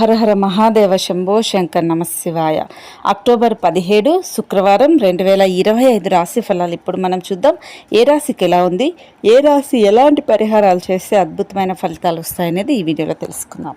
హరహర మహాదేవ శంభో శంకర్ నమశివాయ అక్టోబర్ పదిహేడు శుక్రవారం రెండు వేల ఇరవై ఐదు రాశి ఫలాలు. ఇప్పుడు మనం చూద్దాం ఏ రాశికి ఎలా ఉంది ఏ రాశి ఎలాంటి పరిహారాలు చేస్తే అద్భుతమైన ఫలితాలు వస్తాయనేది ఈ వీడియోలో తెలుసుకుందాం.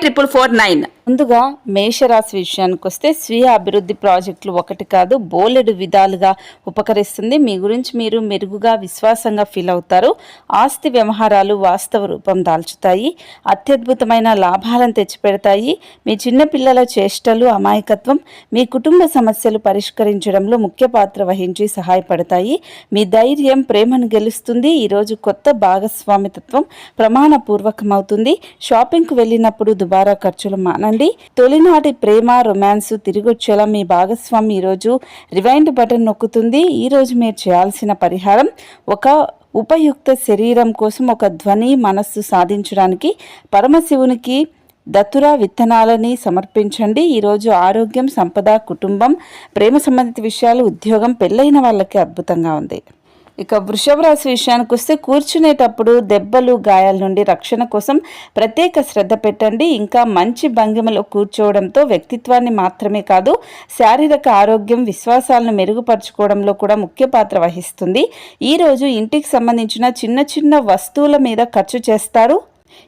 triple four nine ముందుగా మేషరాశి విషయానికి వస్తే స్వీయ అభివృద్ధి ప్రాజెక్టులు ఒకటి కాదు బోలెడు విధాలుగా ఉపకరిస్తుంది. మీ గురించి మీరు మెరుగుగా విశ్వాసంగా ఫీల్ అవుతారు. ఆస్తి వ్యవహారాలు వాస్తవ రూపం దాల్చుతాయి. అత్యద్భుతమైన లాభాలను తెచ్చిపెడతాయి. మీ చిన్నపిల్లల చేష్టలు అమాయకత్వం మీ కుటుంబ సమస్యలు పరిష్కరించడంలో ముఖ్య పాత్ర వహించి సహాయపడతాయి. మీ ధైర్యం ప్రేమను గెలుస్తుంది. ఈరోజు కొత్త భాగస్వామితత్వం ప్రమాణపూర్వకమవుతుంది. షాపింగ్కు వెళ్ళినప్పుడు దుబారా ఖర్చులు మానండి. తొలినాటి ప్రేమ రొమాన్స్ తిరిగొచ్చేలా మీ భాగస్వామి ఈరోజు రివైండ్ బటన్ నొక్కుతుంది. ఈరోజు మీరు చేయాల్సిన పరిహారం ఒక ఉపయుక్త శరీరం కోసం ఒక ధ్వని మనస్సు సాధించడానికి పరమశివునికి దత్తురా విత్తనాలని సమర్పించండి. ఈరోజు ఆరోగ్యం సంపద కుటుంబం ప్రేమ సంబంధిత విషయాలు ఉద్యోగం పెళ్ళైన వాళ్ళకి అద్భుతంగా ఉంది. ఇక వృషభ రాశి విషయానికి వస్తే కూర్చునేటప్పుడు దెబ్బలు గాయాల నుండి రక్షణ కోసం ప్రత్యేక శ్రద్ధ పెట్టండి. ఇంకా మంచి భంగిమలో కూర్చోవడంతో వ్యక్తిత్వాన్ని మాత్రమే కాదు శారీరక ఆరోగ్యం విశ్వాసాలను మెరుగుపరచుకోవడంలో కూడా ముఖ్య పాత్ర వహిస్తుంది. ఈరోజు ఇంటికి సంబంధించిన చిన్న చిన్న వస్తువుల మీద ఖర్చు చేస్తారు.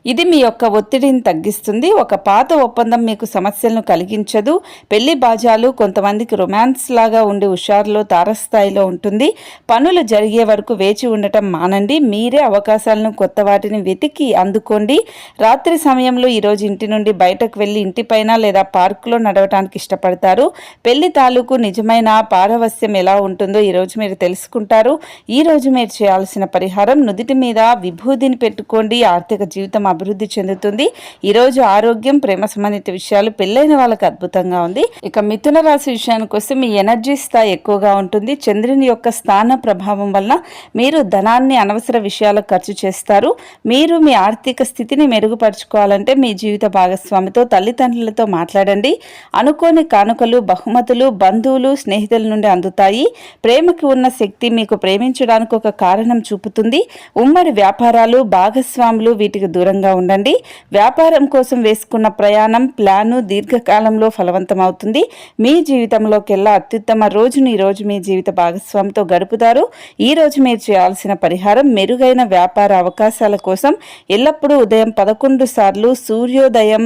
ఇది మీ యొక్క ఒత్తిడిని తగ్గిస్తుంది. ఒక పాత ఒప్పందం మీకు సమస్యలను కలిగించదు. పెళ్ళి బాజాలు కొంతమందికి రొమాన్స్ లాగా ఉండి హుషారులో తారస్థాయిలో ఉంటుంది. పనులు జరిగే వరకు వేచి ఉండటం మానండి. మీరే అవకాశాలను కొత్త వాటిని వెతికి అందుకోండి. రాత్రి సమయంలో ఈరోజు ఇంటి నుండి బయటకు వెళ్ళి ఇంటిపైన లేదా పార్కులో నడవటానికి ఇష్టపడతారు. పెళ్ళి తాలూకు నిజమైన పారవస్యం ఎలా ఉంటుందో ఈరోజు మీరు తెలుసుకుంటారు. ఈరోజు మీరు చేయాల్సిన పరిహారం నుదిటి మీద విభూదిని పెట్టుకోండి. ఆర్థిక జీవితం అభివృద్ధి చెందుతుంది. ఈరోజు ఆరోగ్యం ప్రేమ సంబంధిత విషయాలు పెళ్ళైన వాళ్ళకి అద్భుతంగా ఉంది. ఇక మిథున రాశి విషయానికి వస్తే మీ ఎనర్జీ స్థాయి ఎక్కువగా ఉంటుంది. చంద్రుని యొక్క స్థాన ప్రభావం వలన మీరు ధనాన్ని అనవసర విషయాలకు ఖర్చు చేస్తారు. మీరు మీ ఆర్థిక స్థితిని మెరుగుపరుచుకోవాలంటే మీ జీవిత భాగస్వామితో తల్లిదండ్రులతో మాట్లాడండి. అనుకోని కానుకలు బహుమతులు బంధువులు స్నేహితుల నుండి అందుతాయి. ప్రేమకి ఉన్న శక్తి మీకు ప్రేమించడానికి ఒక కారణం చూపుతుంది. ఉమ్మడి వ్యాపారాలు భాగస్వాములు వీటికి దూరం దూరంగా ఉండండి. వ్యాపారం కోసం వేసుకున్న ప్రయాణం ప్లాను దీర్ఘకాలంలో ఫలవంతమవుతుంది. మీ జీవితంలోకెల్లా అత్యుత్తమ రోజుని ఈరోజు మీ జీవిత భాగస్వామితో గడుపుతారు. ఈ రోజు మీరు చేయాల్సిన పరిహారం మెరుగైన వ్యాపార అవకాశాల కోసం ఎల్లప్పుడూ ఉదయం పదకొండు సార్లు సూర్యోదయం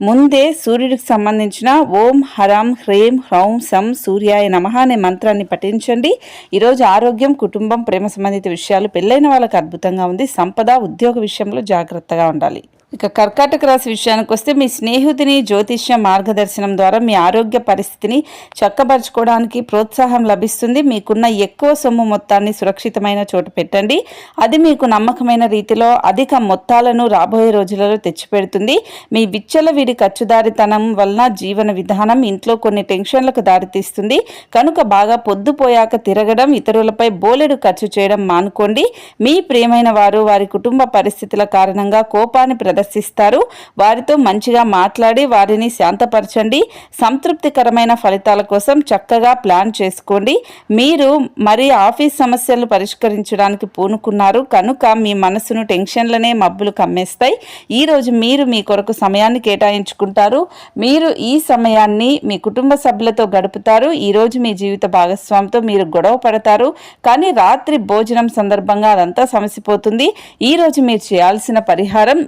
ముందే సూర్యుడికి సంబంధించిన ఓం హరాం హ్రీం హ్రౌం సం సూర్యాయ నమః అనే మంత్రాన్ని పఠించండి. ఈరోజు ఆరోగ్యం కుటుంబం ప్రేమ సంబంధిత విషయాలు పెళ్ళైన వాళ్ళకి అద్భుతంగా ఉంది. సంపద ఉద్యోగ విషయంలో జాగ్రత్తగా ఉండాలి. ఇక కర్కాటక రాశి విషయానికి వస్తే మీ స్నేహితుని జ్యోతిష్య మార్గదర్శనం ద్వారా మీ ఆరోగ్య పరిస్థితిని చక్కబరుచుకోవడానికి ప్రోత్సాహం లభిస్తుంది. మీకున్న ఎక్కువ సొమ్ము మొత్తాన్ని సురక్షితమైన చోటు పెట్టండి. అది మీకు నమ్మకమైన రీతిలో అధిక మొత్తాలను రాబోయే రోజులలో తెచ్చిపెడుతుంది. మీ విచ్చలవిడి ఖర్చుదారితనం వలన జీవన విధానం ఇంట్లో కొన్ని టెన్షన్లకు దారితీస్తుంది. కనుక బాగా పొద్దుపోయాక తిరగడం ఇతరులపై బోలెడు ఖర్చు చేయడం మానుకోండి. మీ ప్రియమైన వారు వారి కుటుంబ పరిస్థితుల కారణంగా కోపాన్ని ప్రదర్శిస్తారు. వారితో మంచిగా మాట్లాడి వారిని శాంతపరచండి. సంతృప్తికరమైన ఫలితాల కోసం చక్కగా ప్లాన్ చేసుకోండి. మీరు మరి ఆఫీస్ సమస్యలను పరిష్కరించడానికి పూనుకున్నారు. కనుక మీ మనసును టెన్షన్లనే మబ్బులు కమ్మేస్తాయి. ఈరోజు మీరు మీ కొరకు సమయాన్ని కేటాయించుకుంటారు. మీరు ఈ సమయాన్ని మీ కుటుంబ సభ్యులతో గడుపుతారు. ఈరోజు మీ జీవిత భాగస్వామితో మీరు గొడవ పడతారు. కానీ రాత్రి భోజనం సందర్భంగా అదంతా సమసిపోతుంది. ఈరోజు మీరు చేయాల్సిన పరిహారం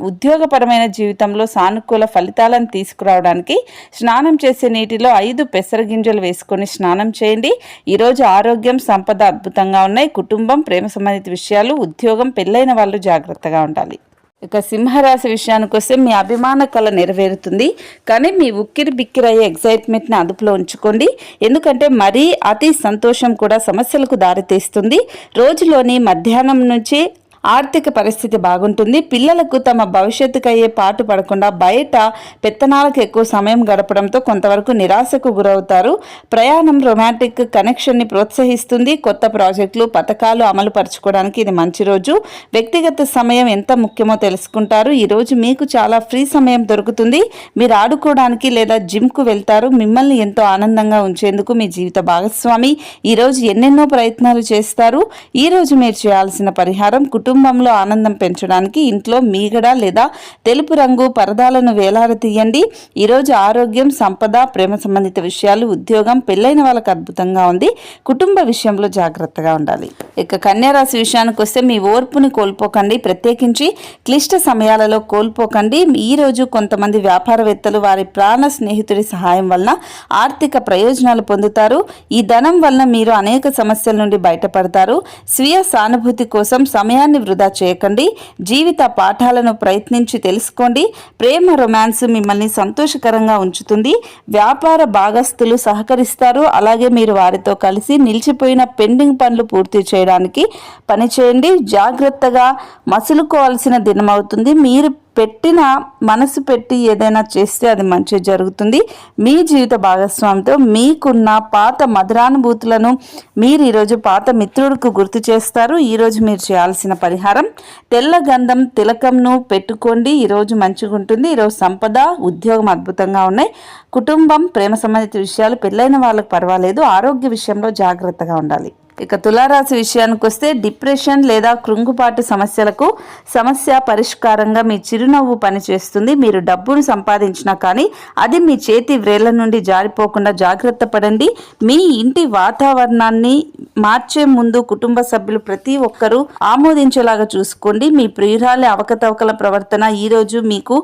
ఉద్యోగపరమైన జీవితంలో సానుకూల ఫలితాలను తీసుకురావడానికి స్నానం చేసే నీటిలో ఐదు పెసర గింజలు వేసుకొని స్నానం చేయండి. ఈరోజు ఆరోగ్యం సంపద అద్భుతంగా ఉన్నాయి. కుటుంబం ప్రేమ సంబంధిత విషయాలు ఉద్యోగం పెళ్ళైన వాళ్ళు జాగ్రత్తగా ఉండాలి. ఇక సింహరాశి విషయానికి వస్తే మీ అభిమాన కళ నెరవేరుతుంది. కానీ మీ ఉక్కిరి బిక్కిరయ్యే ఎగ్జైట్మెంట్ని అదుపులో ఉంచుకోండి. ఎందుకంటే మరీ అతి సంతోషం కూడా సమస్యలకు దారితీస్తుంది. రోజులోని మధ్యాహ్నం నుంచి ఆర్థిక పరిస్థితి బాగుంటుంది. పిల్లలకు తమ భవిష్యత్తుకు అయ్యే పాటు పడకుండా బయట పెత్తనాలకు ఎక్కువ సమయం గడపడంతో కొంతవరకు నిరాశకు గురవుతారు. ప్రయాణం రొమాంటిక్ కనెక్షన్ని ప్రోత్సహిస్తుంది. కొత్త ప్రాజెక్టులు పథకాలు అమలు పరచుకోవడానికి ఇది మంచి రోజు. వ్యక్తిగత సమయం ఎంత ముఖ్యమో తెలుసుకుంటారు. ఈరోజు మీకు చాలా ఫ్రీ సమయం దొరుకుతుంది. మీరు ఆడుకోవడానికి లేదా జిమ్కు వెళ్తారు. మిమ్మల్ని ఎంతో ఆనందంగా ఉంచేందుకు మీ జీవిత భాగస్వామి. ఈరోజు ఎన్నెన్నో ప్రయత్నాలు చేస్తారు. ఈ రోజు మీరు చేయాల్సిన పరిహారం కుటుంబంలో ఆనందం పెంచడానికి ఇంట్లో మీగడ లేదా తెలుపు రంగు పరదాలను వేలాడతీయండి ఈ రోజు ఆరోగ్యం సంపద ప్రేమ సంబంధిత విషయాలు ఉద్యోగం పెళ్ళైన వాళ్ళకి అద్భుతంగా ఉంది. కుటుంబ విషయంలో జాగ్రత్తగా ఉండాలి. ఇక కన్యారాశి విషయానికి వస్తే మీ ఓర్పుని కోల్పోకండి. ప్రత్యేకించి క్లిష్ట సమయాలలో కోల్పోకండి. ఈ రోజు కొంతమంది వ్యాపారవేత్తలు వారి ప్రాణ స్నేహితుడి సహాయం వలన ఆర్థిక ప్రయోజనాలు పొందుతారు. ఈ ధనం వలన మీరు అనేక సమస్యల నుండి బయటపడతారు. స్వీయ సానుభూతి కోసం సమయాన్ని వృధా చేయకండి. జీవిత పాఠాలను ప్రయత్నించి తెలుసుకోండి. ప్రేమ రొమాన్స్ మిమ్మల్ని సంతోషకరంగా ఉంచుతుంది. వ్యాపార భాగస్తులు సహకరిస్తారు. అలాగే మీరు వారితో కలిసి నిలిచిపోయిన పెండింగ్ పనులు పూర్తి చేయడానికి పనిచేయండి. జాగ్రత్తగా మసులుకోవాల్సిన దినమవుతుంది. మీరు పెట్టిన మనసు పెట్టి ఏదైనా చేస్తే అది మంచి జరుగుతుంది. మీ జీవిత భాగస్వామితో మీకున్న పాత మధురానుభూతులను మీరు ఈరోజు పాత మిత్రుడికి గుర్తు చేస్తారు. ఈరోజు మీరు చేయాల్సిన పరిహారం తెల్ల గంధం తిలకంను పెట్టుకోండి. ఈరోజు మంచిగా ఉంటుంది. ఈరోజు సంపద ఉద్యోగం అద్భుతంగా ఉన్నాయి. కుటుంబం ప్రేమ సంబంధిత విషయాలు పెళ్ళైన వాళ్ళకు పర్వాలేదు. ఆరోగ్య విషయంలో జాగ్రత్తగా ఉండాలి. ఇక తులారాశి విషయానికి వస్తే డిప్రెషన్ లేదా కృంగుపాటు సమస్యలకు సమస్య పరిష్కారంగా మీ చిరునవ్వు పనిచేస్తుంది. మీరు డబ్బును సంపాదించినా కానీ అది మీ చేతి వ్రేళ్ళ నుండి జారిపోకుండా జాగ్రత్త పడండి. మీ ఇంటి వాతావరణాన్ని మార్చే ముందు కుటుంబ సభ్యులు ప్రతి ఒక్కరూ ఆమోదించేలాగా చూసుకోండి. మీ ప్రియురాలి అవకతవకల ప్రవర్తన ఈరోజు మీకు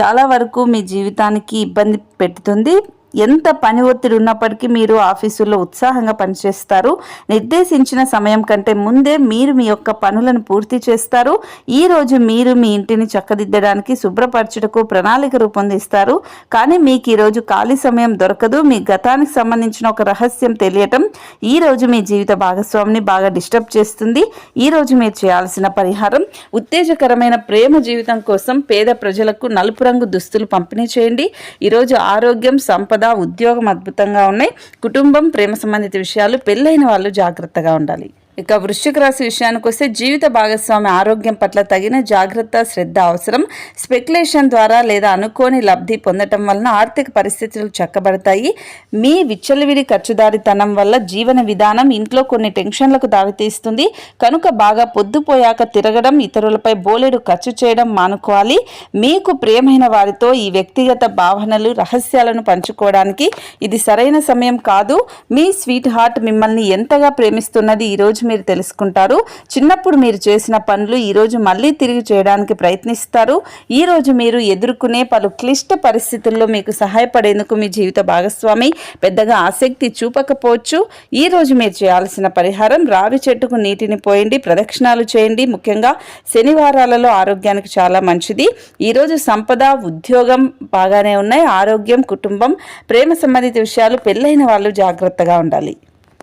చాలా వరకు మీ జీవితానికి ఇబ్బంది పెడుతుంది. ఎంత పని ఒత్తిడి ఉన్నప్పటికీ మీరు ఆఫీసులో ఉత్సాహంగా పనిచేస్తారు. నిర్దేశించిన సమయం కంటే ముందే మీరు మీ యొక్క పనులను పూర్తి చేస్తారు. ఈ రోజు మీరు మీ ఇంటిని చక్కదిద్దడానికి శుభ్రపరచుటకు ప్రణాళిక రూపొందిస్తారు. కానీ మీకు ఈరోజు ఖాళీ సమయం దొరకదు. మీ గతానికి సంబంధించిన ఒక రహస్యం తెలియటం ఈ రోజు మీ జీవిత భాగస్వామిని బాగా డిస్టర్బ్ చేస్తుంది. ఈ రోజు మీరు చేయాల్సిన పరిహారం ఉత్తేజకరమైన ప్రేమ జీవితం కోసం పేద ప్రజలకు నలుపు రంగు దుస్తులు పంపిణీ చేయండి. ఈరోజు ఆరోగ్యం సంపద ఉద్యోగం అద్భుతంగా ఉన్నాయి. కుటుంబం ప్రేమ సంబంధిత విషయాలు పెళ్ళైన వాళ్ళు జాగ్రత్తగా ఉండాలి. ఇక వృశ్చిక రాశి విషయానికి వస్తే జీవిత భాగస్వామి ఆరోగ్యం పట్ల తగిన జాగ్రత్త శ్రద్ధ అవసరం. స్పెక్యులేషన్ ద్వారా లేదా అనుకోని లబ్ధి పొందటం వలన ఆర్థిక పరిస్థితులు చక్కబడతాయి. మీ విచ్చలవిడి ఖర్చుదారితనం వల్ల జీవన విధానం ఇంట్లో కొన్ని టెన్షన్లకు దారితీస్తుంది. కనుక బాగా పొద్దుపోయాక తిరగడం ఇతరులపై బోలెడు ఖర్చు చేయడం మానుకోవాలి. మీకు ప్రియమైన వారితో ఈ వ్యక్తిగత భావనలు రహస్యాలను పంచుకోవడానికి ఇది సరైన సమయం కాదు. మీ స్వీట్ హార్ట్ మిమ్మల్ని ఎంతగా ప్రేమిస్తున్నది ఈరోజు మీరు తెలుసుకుంటారు. చిన్నప్పుడు మీరు చేసిన పనులు ఈరోజు మళ్ళీ తిరిగి చేయడానికి ప్రయత్నిస్తారు. ఈ రోజు మీరు ఎదుర్కొనే పలు క్లిష్ట పరిస్థితుల్లో మీకు సహాయపడేందుకు మీ జీవిత భాగస్వామి పెద్దగా ఆసక్తి చూపకపోవచ్చు. ఈ రోజు మీరు చేయాల్సిన పరిహారం రావి చెట్టుకు నీటిని పోయండి ప్రదక్షిణాలు చేయండి. ముఖ్యంగా శనివారాలలో ఆరోగ్యానికి చాలా మంచిది. ఈరోజు సంపద ఉద్యోగం బాగానే ఉన్నాయి. ఆరోగ్యం కుటుంబం ప్రేమ సంబంధిత విషయాలు పెళ్ళైన వాళ్ళు జాగ్రత్తగా ఉండాలి.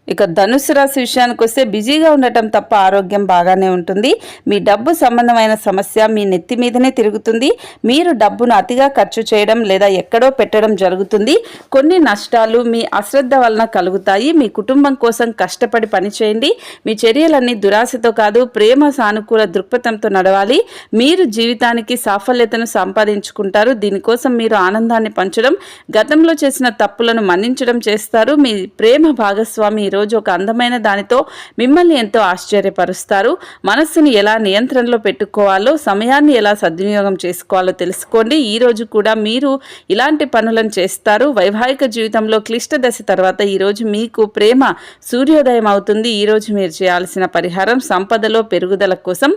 ఇక ధనుసు రాశి విషయానికి వస్తే బిజీగా ఉండటం తప్ప ఆరోగ్యం బాగానే ఉంటుంది. మీ డబ్బు సంబంధమైన సమస్య మీ నెత్తి మీదనే తిరుగుతుంది. మీరు డబ్బును అతిగా ఖర్చు చేయడం లేదా ఎక్కడో పెట్టడం జరుగుతుంది. కొన్ని నష్టాలు మీ అశ్రద్ధ వలన కలుగుతాయి. మీ కుటుంబం కోసం కష్టపడి పనిచేయండి. మీ చర్యలన్నీ దురాశతో కాదు ప్రేమ సానుకూల దృక్పథంతో నడవాలి. మీరు జీవితానికి సాఫల్యతను సంపాదించుకుంటారు. దీనికోసం మీరు ఆనందాన్ని పంచడం గతంలో చేసిన తప్పులను మన్నించడం చేస్తారు. మీ ప్రేమ భాగస్వామి ఈరోజు ఒక అందమైన దానితో మిమ్మల్ని ఎంతో ఆశ్చర్యపరుస్తారు. మనస్సుని ఎలా నియంత్రణలో పెట్టుకోవాలో సమయాన్ని ఎలా సద్వినియోగం చేసుకోవాలో తెలుసుకోండి. ఈ రోజు కూడా మీరు ఇలాంటి పనులను చేస్తారు. వైవాహిక జీవితంలో క్లిష్ట దశ తర్వాత ఈరోజు మీకు ప్రేమ సూర్యోదయం అవుతుంది. ఈరోజు మీరు చేయాల్సిన పరిహారం సంపదలో పెరుగుదల కోసం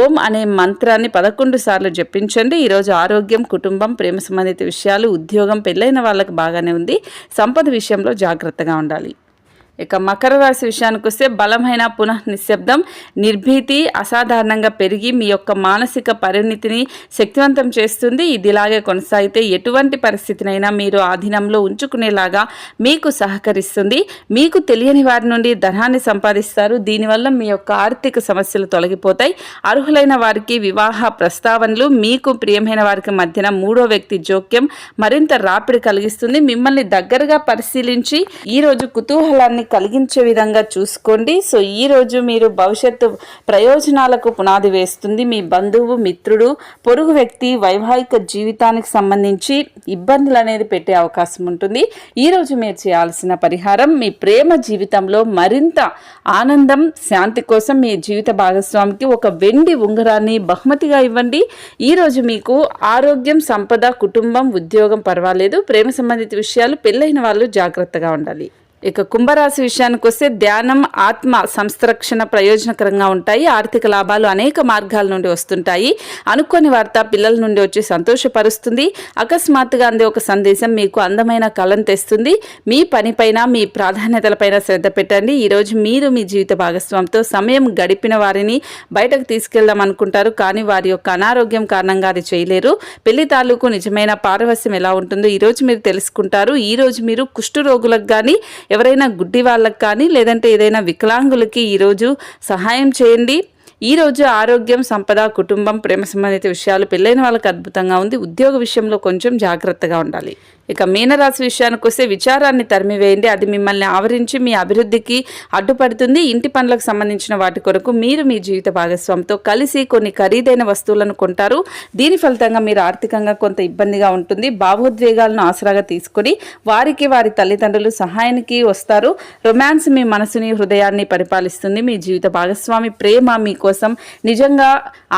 ఓం అనే మంత్రాన్ని పదకొండు సార్లు జపించండి. ఈరోజు ఆరోగ్యం కుటుంబం ప్రేమ సంబంధిత విషయాలు ఉద్యోగం పెళ్ళైన వాళ్ళకి బాగానే ఉంది. సంపద విషయంలో జాగ్రత్తగా ఉండాలి. ఇక మకర రాశి విషయానికి వస్తే బలమైన పునః నిశ్శబ్దం నిర్భీతి అసాధారణంగా పెరిగి మీ యొక్క మానసిక పరిణితిని శక్తివంతం చేస్తుంది. ఇది ఇలాగే కొనసాగితే ఎటువంటి పరిస్థితినైనా మీరు ఆధీనంలో ఉంచుకునేలాగా మీకు సహకరిస్తుంది. మీకు తెలియని వారి నుండి ధనాన్ని సంపాదిస్తారు. దీనివల్ల మీ యొక్క ఆర్థిక సమస్యలు తొలగిపోతాయి. అర్హులైన వారికి వివాహ ప్రస్తావనలు మీకు ప్రియమైన వారికి మధ్యన మూడో వ్యక్తి జోక్యం మరింత రాపిడి కలిగిస్తుంది. మిమ్మల్ని దగ్గరగా పరిశీలించి ఈరోజు కుతూహలాన్ని కలిగించే విధంగా చూసుకోండి. సో ఈ రోజు మీరు భవిష్యత్తు ప్రయోజనాలకు పునాది వేస్తుంది. మీ బంధువు మిత్రుడు పొరుగు వ్యక్తి వైవాహిక జీవితానికి సంబంధించి ఇబ్బందులు అనేది పెట్టే అవకాశం ఉంటుంది. ఈ రోజు మీరు చేయాల్సిన పరిహారం మీ ప్రేమ జీవితంలో మరింత ఆనందం శాంతి కోసం మీ జీవిత భాగస్వామికి ఒక వెండి ఉంగరాన్ని బహుమతిగా ఇవ్వండి. ఈరోజు మీకు ఆరోగ్యం సంపద కుటుంబం ఉద్యోగం పర్వాలేదు. ప్రేమ సంబంధిత విషయాలు పెళ్ళైన వాళ్ళు జాగ్రత్తగా ఉండాలి. ఇక కుంభరాశి విషయానికి వస్తే ధ్యానం ఆత్మ సంస్థరక్షణ ప్రయోజనకరంగా ఉంటాయి. ఆర్థిక లాభాలు అనేక మార్గాల నుండి వస్తుంటాయి. అనుకోని వార్త పిల్లల నుండి వచ్చి సంతోషపరుస్తుంది. అకస్మాత్తుగా అందే ఒక సందేశం మీకు అందమైన కళను తెస్తుంది. మీ పనిపైన మీ ప్రాధాన్యతలపైన శ్రద్ధ పెట్టండి. ఈరోజు మీరు మీ జీవిత భాగస్వామితో సమయం గడిపిన వారిని బయటకు తీసుకెళ్దాం అనుకుంటారు. కానీ వారి యొక్క అనారోగ్యం కారణంగా అది చేయలేరు. పెళ్ళి తాలూకు నిజమైన పారవస్యం ఎలా ఉంటుందో ఈరోజు మీరు తెలుసుకుంటారు. ఈరోజు మీరు కుష్ఠు రోగులకు కానీ ఎవరైనా గుడ్డి వాళ్ళకి కానీ లేదంటే ఏదైనా వికలాంగులకి ఈరోజు సహాయం చేయండి. ఈ రోజు ఆరోగ్యం సంపద కుటుంబం ప్రేమ సంబంధిత విషయాలు పెళ్ళైన వాళ్ళకి అద్భుతంగా ఉంది. ఉద్యోగ విషయంలో కొంచెం జాగ్రత్తగా ఉండాలి. ఇక మీనరాశి విషయానికి వస్తే విచారాన్ని తరిమివేయండి. అది మిమ్మల్ని ఆవరించి మీ అభివృద్ధికి అడ్డుపడుతుంది. ఇంటి పనులకు సంబంధించిన వాటి కొరకు మీరు మీ జీవిత భాగస్వామితో కలిసి కొన్ని ఖరీదైన వస్తువులను కొంటారు. దీని ఫలితంగా మీరు ఆర్థికంగా కొంత ఇబ్బందిగా ఉంటుంది. భావోద్వేగాలను ఆసరాగా తీసుకొని వారికి వారి తల్లిదండ్రులు సహాయానికి వస్తారు. రొమాన్స్ మీ మనసుని హృదయాన్ని పరిపాలిస్తుంది. మీ జీవిత భాగస్వామి ప్రేమ కోసం నిజంగా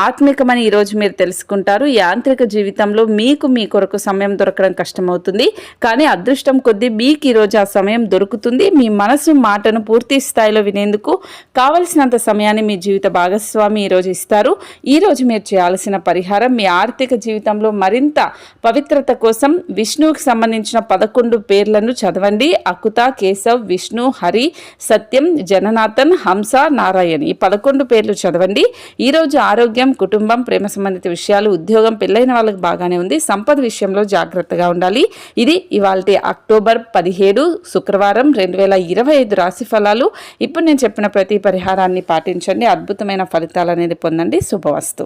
ఆత్మికమని ఈరోజు మీరు తెలుసుకుంటారు. యాంత్రిక జీవితంలో మీకు మీ కొరకు సమయం దొరకడం కష్టమవుతుంది. కానీ అదృష్టం కొద్దీ మీకు ఈరోజు ఆ సమయం దొరుకుతుంది. మీ మనసు మాటను పూర్తి స్థాయిలో వినేందుకు కావలసినంత సమయాన్ని మీ జీవిత భాగస్వామి ఈరోజు ఇస్తారు. ఈరోజు మీరు చేయాల్సిన పరిహారం మీ ఆర్థిక జీవితంలో మరింత పవిత్రత కోసం విష్ణువుకి సంబంధించిన పదకొండు పేర్లను చదవండి. అకుత కేశవ్ విష్ణు హరి సత్యం జననాథన్ హంస నారాయణ్ ఈ పదకొండు పేర్లు చదవండి ఈరోజు ఆరోగ్యం కుటుంబం ప్రేమ సంబంధిత విషయాలు ఉద్యోగం పెళ్ళైన వాళ్ళకి బాగానే ఉంది. సంపద విషయంలో జాగ్రత్తగా ఉండాలి. ఇది ఇవాళ అక్టోబర్ పదిహేడు శుక్రవారం రెండు వేల ఇరవై ఐదు రాశి ఫలాలు. ఇప్పుడు నేను చెప్పిన ప్రతి పరిహారాన్ని పాటించండి. అద్భుతమైన ఫలితాలు అనేది పొందండి. శుభవస్తు.